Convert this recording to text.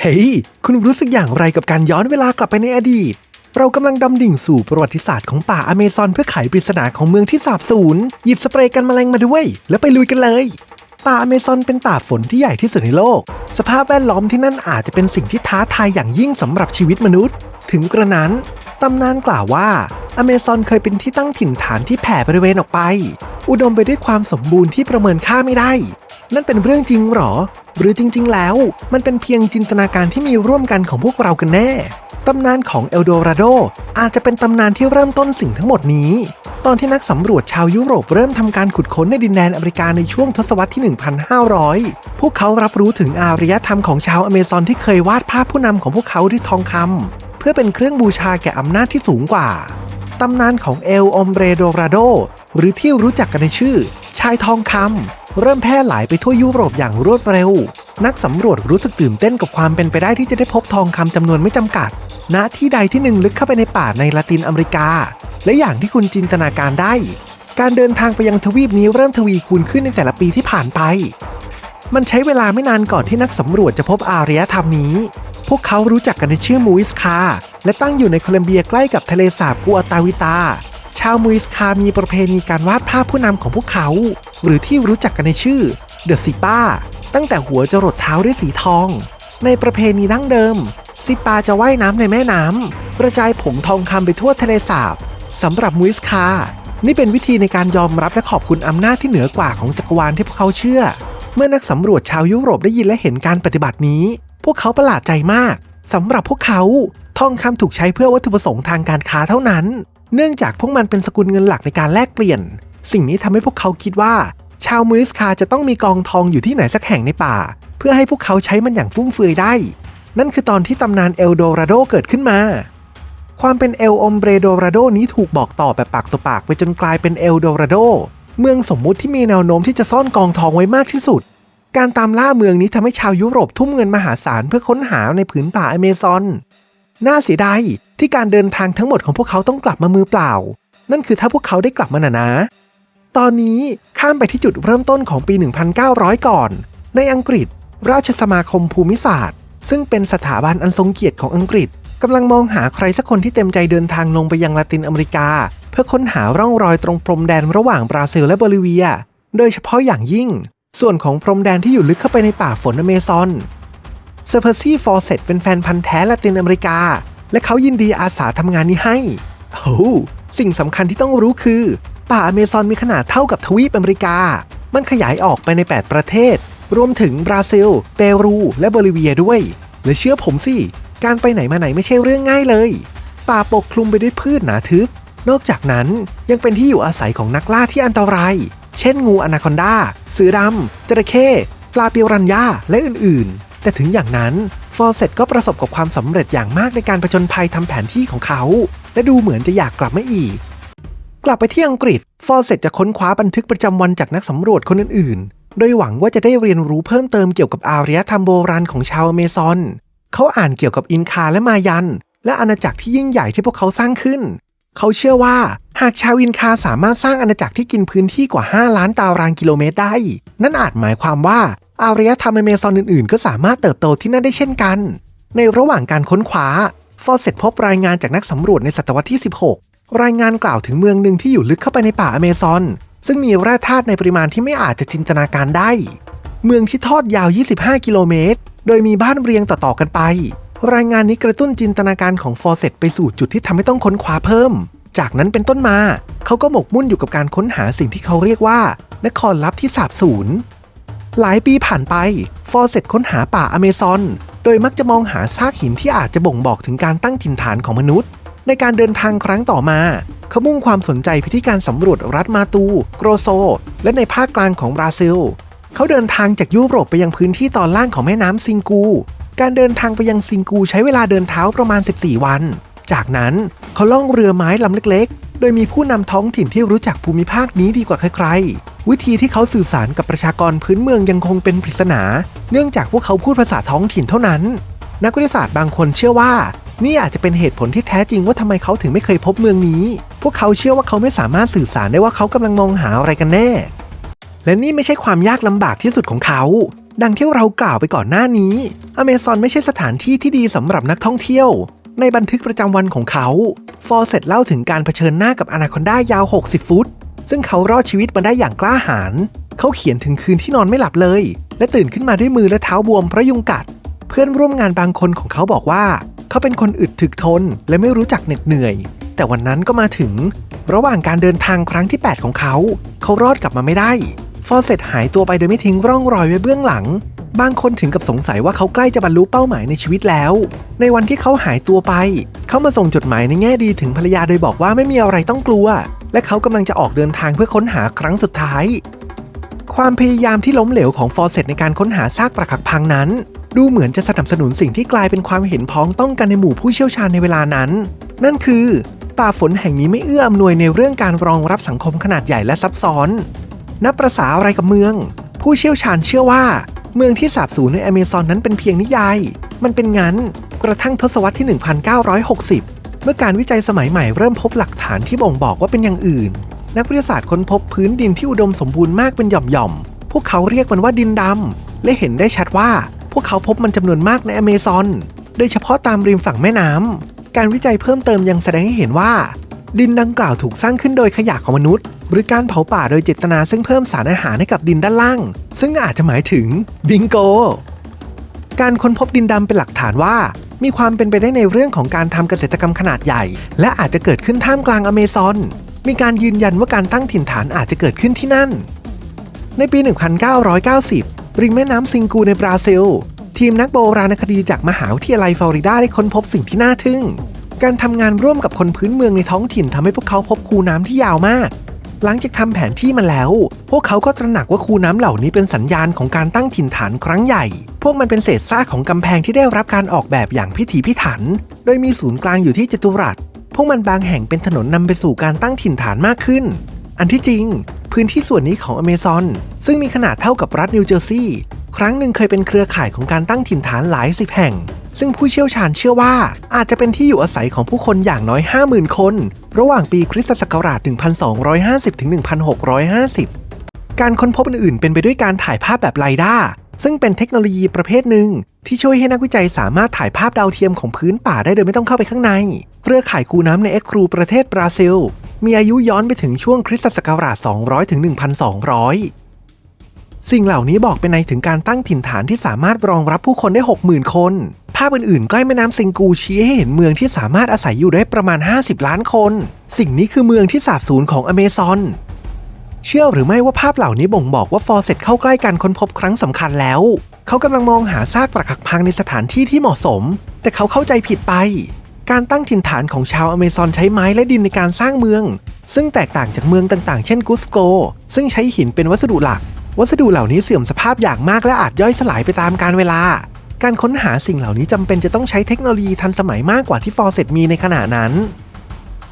เฮ้ย คุณรู้สึกอย่างไรกับการย้อนเวลากลับไปในอดีต เรากำลังดำดิ่งสู่ประวัติศาสตร์ของป่าอเมซอนเพื่อไขปริศนาของเมืองที่สาบสูญ หยิบสเปรย์กันแมลงมาด้วย แล้วไปลุยกันเลย ป่าอเมซอนเป็นป่าฝนที่ใหญ่ที่สุดในโลก สภาพแวดล้อมที่นั่นอาจจะเป็นสิ่งที่ท้าทายอย่างยิ่งสำหรับชีวิตมนุษย์ ถึงกระนั้น ตำนานกล่าวว่าอเมซอนเคยเป็นที่ตั้งถิ่นฐานที่แผ่บริเวณออกไป อุดมไปด้วยความสมบูรณ์ที่ประเมินค่าไม่ได้ นั่นเป็นเรื่องจริงหรอ หรือจริง ๆ แล้ว มันเป็นเพียงจินตนาการที่มีร่วมกันของพวกเรากันแน่ ตำนานของเอลโดราโดอาจจะเป็นตำนานที่เริ่มต้นสิ่งทั้งหมดนี้ ตอนที่นักสำรวจชาวยุโรปเริ่มทำการขุดค้นในดินแดนอเมริกาในช่วงทศวรรษที่ 1,500 พวกเขารับรู้ถึงอารยธรรมของชาวอเมซอนที่เคยวาดภาพผู้นำของพวกเขาด้วยทองคำ เพื่อเป็นเครื่องบูชาแก่อำนาจที่สูงกว่า ตำนานของเอลอมเบรโดราโด หรือที่รู้จักกันในชื่อ ชายทองคำเริ่มแพร่หลายไปทั่วยุโรปอย่างรวดเร็ว นักสำรวจรู้สึกตื่นเต้นกับความเป็นไปได้ที่จะได้พบทองคำจำนวนไม่จำกัด ณที่ใดที่หนึ่งลึกเข้าไปในป่าในละตินอเมริกา และอย่างที่คุณจินตนาการได้ การเดินทางไปยังทวีปนี้เริ่มทวีคูณขึ้นในแต่ละปีที่ผ่านไปมันใช้เวลาไม่นานก่อนที่นักสำรวจจะพบอารยธรรมนี้ พวกเขารู้จักกันในชื่อมูอิสคา และตั้งอยู่ในโคลัมเบียใกล้กับทะเลสาบกัวตาวิตา ชาวมูอิสคา มีประเพณีการวาดภาพผู้นำของพวกเขา หรือที่รู้จักกันในชื่อเดอะซิป้า ตั้งแต่หัวจรดเท้าด้วยสีทอง ในประเพณีดั้งเดิม ซิปาจะว่ายน้ำในแม่น้ำกระจายผงทองคำไปทั่วทะเลสาบสำหรับมูอิสคา นี่เป็นวิธีในการยอมรับและขอบคุณอำนาจที่เหนือกว่าของจักรวาลที่พวกเขาเชื่อ เมื่อนักสำรวจชาวยุโรปได้ยินและเห็นการปฏิบัตินี้ พวกเขาประหลาดใจมากสำหรับพวกเขาทองคำถูกใช้เพื่อวัตถุประสงค์ทางการค้าเท่านั้น เนื่องจากพวกมันเป็นสกุลเงินหลักในการแลกเปลี่ยน สิ่งนี้ทำให้พวกเขาคิดว่า ชาวมูสคาจะต้องมีกองทองอยู่ที่ไหนสักแห่งในป่า เพื่อให้พวกเขาใช้มันอย่างฟุ่มเฟือยได้ นั่นคือตอนที่ตำนานเอลโดราโดเกิดขึ้นมาความเป็นเอลอมเบรโดราโดนี้ถูกบอกต่อแบบปากต่อปากไปจนกลายเป็นเอลโดราโด เมืองสมมุติที่มีแนวโน้มที่จะซ่อนกองทองไว้มากที่สุด การตามล่าเมืองนี้ทำให้ชาวยุโรปทุ่มเงินมหาศาลเพื่อค้นหาในผืนป่าอเมซอน น่าเสียดายที่การเดินทางทั้งหมดของพวกเขาต้องกลับมามือเปล่า นั่นคือถ้าพวกเขาได้กลับมานะนะ ตอนนี้ข้ามไปที่จุดเริ่มต้นของปี 1900 ก่อน ในอังกฤษ ราชสมาคมภูมิศาสตร์ ซึ่งเป็นสถาบันอันทรงเกียรติของอังกฤษกำลังมองหาใครสักคนที่เต็มใจเดินทางลงไปยังลาตินอเมริกา เพื่อค้นหาร่องรอยตรงพรมแดนระหว่างบราซิลและโบลิเวีย โดยเฉพาะอย่างยิ่ง ส่วนของพรมแดนที่อยู่ลึกเข้าไปในป่าฝนอเมซอนเซอร์เพอร์ซี่ฟอร์เซตเป็นแฟนพันธ์แท้ลาตินอเมริกา และเขายินดีอาสาทำงานนี้ให้โอ้สิ่งสำคัญที่ต้องรู้คือ ป่าอเมซอนมีขนาดเท่ากับทวีปอเมริกา มันขยายออกไปใน 8 ประเทศ รวมถึงบราซิล เปรู และโบลิเวียด้วย และเชื่อผมสิ การไปไหนมาไหนไม่ใช่เรื่องง่ายเลย ป่าปกคลุมไปด้วยพืชหนาทึบ นอกจากนั้นยังเป็นที่อยู่อาศัยของนักล่าที่อันตราย เช่นงูอนาคอนดา เสือดำจระเข้ปลาเปียรันยาและอื่นๆ แต่ถึงอย่างนั้นฟอร์เซตก็ประสบกับความสำเร็จอย่างมากในการผจญภัยทำแผนที่ของเขา และดูเหมือนจะอยากกลับมาอีก กลับไปที่อังกฤษ ฟอร์เซตจะค้นคว้าบันทึกประจำวันจากนักสำรวจคนอื่นๆ โดยหวังว่าจะได้เรียนรู้เพิ่มเติมเกี่ยวกับอารยธรรมโบราณของชาวอเมซอน เขาอ่านเกี่ยวกับอินคาและมายัน และอาณาจักรที่ยิ่งใหญ่ที่พวกเขาสร้างขึ้น เขาเชื่อว่า หากชาวอินคาสามารถสร้างอาณาจักรที่กินพื้นที่กว่า 5 ล้านตารางกิโลเมตรได้ นั่นอาจหมายความว่าอารยธรรมอเมซอนอื่นๆ ก็สามารถเติบโตที่นั่นได้เช่นกัน ในระหว่างการค้นคว้า ฟอร์เซตพบรายงานจากนักสำรวจในศตวรรษที่ 16 รายงานกล่าวถึงเมืองหนึ่งที่อยู่ลึกเข้าไปในป่าอเมซอน ซึ่งมีแร่ธาตุในปริมาณที่ไม่อาจจะจินตนาการได้ เมืองที่ทอดยาว 25 กิโลเมตร โดยมีบ้านเรียงต่อๆกันไป รายงานนี้กระตุ้นจินตนาการของฟอร์เซตไปสู่จุดที่ทำให้ต้องค้นคว้าเพิ่ม จากนั้นเป็นต้นมาเขาก็หมกมุ่นอยู่กับการค้นหาสิ่งที่เขาเรียกว่า นครลับที่สาบสูญหลายปีผ่านไป ฟอร์เซตค้นหาป่าอเมซอน โดยมักจะมองหาซากหินที่อาจจะบ่งบอกถึงการตั้งถิ่นฐานของมนุษย์ ในการเดินทางครั้งต่อมาเขามุ่งความสนใจไปที่การสำรวจรัฐมาตู โกรโซ และในภาคกลางของบราซิล เขาเดินทางจากยุโรปไปยังพื้นที่ตอนล่างของแม่น้ำซิงกู การเดินทางไปยังซิงกูใช้เวลาเดินเท้าประมาณ 14 วัน จากนั้นเขาล่องเรือไม้ลำเล็กๆ โดยมีผู้นำท้องถิ่นที่รู้จักภูมิภาคนี้ดีกว่าใครๆ วิธีที่เขาสื่อสารกับประชากรพื้นเมืองยังคงเป็นปริศนา เนื่องจากพวกเขาพูดภาษาท้องถิ่นเท่านั้น นักวิทยาศาสตร์บางคนเชื่อว่า นี่อาจจะเป็นเหตุผลที่แท้จริงว่าทำไมเขาถึงไม่เคยพบเมืองนี้ พวกเขาเชื่อว่าเขาไม่สามารถสื่อสารได้ว่าเขากำลังมองหาอะไรกันแน่ และนี่ไม่ใช่ความยากลำบากที่สุดของเขาดังที่เรากล่าวไปก่อนหน้านี้ อเมซอนไม่ใช่สถานที่ที่ดีสำหรับนักท่องเที่ยว ในบันทึกประจำวันของเขา ฟอร์เซตเล่าถึงการเผชิญหน้ากับอนาคอนดายาว 60 ฟุต ซึ่งเขารอดชีวิตมาได้อย่างกล้าหาญเขาเขียนถึงคืนที่นอนไม่หลับเลย และตื่นขึ้นมาด้วยมือและเท้าบวมเพราะยุงกัด เพื่อนร่วมงานบางคนของเขาบอกว่า เขาเป็นคนอึดถึกทน และไม่รู้จักเหน็ดเหนื่อย แต่วันนั้นก็มาถึง ระหว่างการเดินทางครั้งที่ 8 ของเขา เขารอดกลับมาไม่ได้ ฟอร์เซตหายตัวไปโดยไม่ทิ้งร่องรอยไว้เบื้องหลัง บางคนถึงกับสงสัยว่าเขาใกล้จะบรรลุเป้าหมายในชีวิตแล้ว ในวันที่เขาหายตัวไป เขามาส่งจดหมายในแง่ดีถึงภรรยาโดยบอกว่าไม่มีอะไรต้องกลัว และเขากำลังจะออกเดินทางเพื่อค้นหาครั้งสุดท้าย ความพยายามที่ล้มเหลวของฟอร์เซตในการค้นหาซากปรักหักพังนั้น ดูเหมือนจะสนับสนุนสิ่งที่กลายเป็นความเห็นพ้องต้องกันในหมู่ผู้เชี่ยวชาญในเวลานั้น นั่นคือป่าฝนแห่งนี้ไม่เอื้ออำนวยในเรื่องการรองรับสังคมขนาดใหญ่และซับซ้อน นับประษาอะไรกับเมือง ผู้เชี่ยวชาญเชื่อว่า เมืองที่สาบสูญในอเมซอนนั้นเป็นเพียงนิยาย มันเป็นงั้นกระทั่งทศวรรษที่ 1960 เมื่อการวิจัยสมัยใหม่เริ่มพบหลักฐานที่บ่งบอกว่าเป็นอย่างอื่น นักวิทยาศาสตร์ค้นพบพื้นดินที่อุดมสมบูรณ์มากเป็นหย่อมๆ พวกเขาเรียกมันว่าดินดำ และเห็นได้ชัดว่า พวกเขาพบมันจำนวนมากในอเมซอน โดยเฉพาะตามริมฝั่งแม่น้ำ การวิจัยเพิ่มเติมยังแสดงให้เห็นว่า ดินดังกล่าวถูกสร้างขึ้นโดยขยะของมนุษย์ หรือการเผาป่าโดยเจตนาซึ่งเพิ่มสารอาหารให้กับดินด้านล่าง ซึ่งอาจจะหมายถึงบิงโก การค้นพบดินดำเป็นหลักฐานว่า มีความเป็นไปได้ในเรื่องของการทำเกษตรกรรมขนาดใหญ่ และอาจจะเกิดขึ้นท่ามกลางอเมซอน มีการยืนยันว่าการตั้งถิ่นฐานอาจจะเกิดขึ้นที่นั่น ในปี 1990 ริมแม่น้ำซิงกูในบราซิล ทีมนักโบราณคดีจากมหาวิทยาลัยฟลอริดาได้ค้นพบสิ่งที่น่าทึ่ง การทำงานร่วมกับคนพื้นเมืองในท้องถิ่นทำให้พวกเขาพบคูน้ำที่ยาวมาก หลังจากทำแผนที่มาแล้ว พวกเขาก็ตระหนักว่าคูน้ำเหล่านี้เป็นสัญญาณของการตั้งถิ่นฐานครั้งใหญ่ พวกมันเป็นเศษซากของกำแพงที่ได้รับการออกแบบอย่างพิถีพิถัน โดยมีศูนย์กลางอยู่ที่จัตุรัส พวกมันบางแห่งเป็นถนนนำไปสู่การตั้งถิ่นฐานมากขึ้น อันที่จริง พื้นที่ส่วนนี้ของอเมซอนซึ่งมีขนาดเท่ากับรัฐนิวเจอร์ซีย์ครั้งหนึ่งเคยเป็นเครือข่ายของการตั้งถิ่นฐานหลายสิบแห่ง ซึ่งผู้เชี่ยวชาญเชื่อว่า อาจจะเป็นที่อยู่อาศัยของผู้คนอย่างน้อย 50,000 คน ระหว่างปีคริสตศักราช 1250 ถึง 1650 การค้นพบอื่นๆ เป็นไปด้วยการถ่ายภาพแบบไลด้าซึ่งเป็นเทคโนโลยีประเภทหนึ่ง ที่ช่วยให้นักวิจัยสามารถถ่ายภาพดาวเทียมของพื้นป่าได้โดยไม่ต้องเข้าไปข้างใน เครือข่ายคูน้ำในเอ็กครูประเทศบราซิล มีอายุย้อนไปถึงช่วงคริสตศักราช 200 ถึง 1,200 สิ่งเหล่านี้บอกเป็นในถึงการตั้งถิ่นฐานที่สามารถรองรับผู้คนได้ 60,000 คน ภาพอื่นๆ ใกล้แม่น้ำซิงกูชี้ให้เห็นเมืองที่สามารถอาศัยอยู่ได้ประมาณ 50 ล้านคน สิ่งนี้คือเมืองที่สาบสูญของอเมซอน เชื่อหรือไม่ว่าภาพเหล่านี้บ่งบอกว่าฟอร์เซตเข้าใกล้การค้นพบครั้งสำคัญแล้ว เขากำลังมองหาซากปรักหักพังในสถานที่ที่เหมาะสม แต่เขาเข้าใจผิดไป การตั้งถิ่นฐานของชาวอเมซอนใช้ไม้และดินในการสร้างเมือง ซึ่งแตกต่างจากเมืองต่างๆ เช่นกุสโก ซึ่งใช้หินเป็นวัสดุหลัก วัสดุเหล่านี้เสื่อมสภาพอย่างมากและอาจย่อยสลายไปตามกาลเวลา การค้นหาสิ่งเหล่านี้จำเป็นจะต้องใช้เทคโนโลยีทันสมัยมากกว่าที่ฟอร์เซตมีในขณะนั้น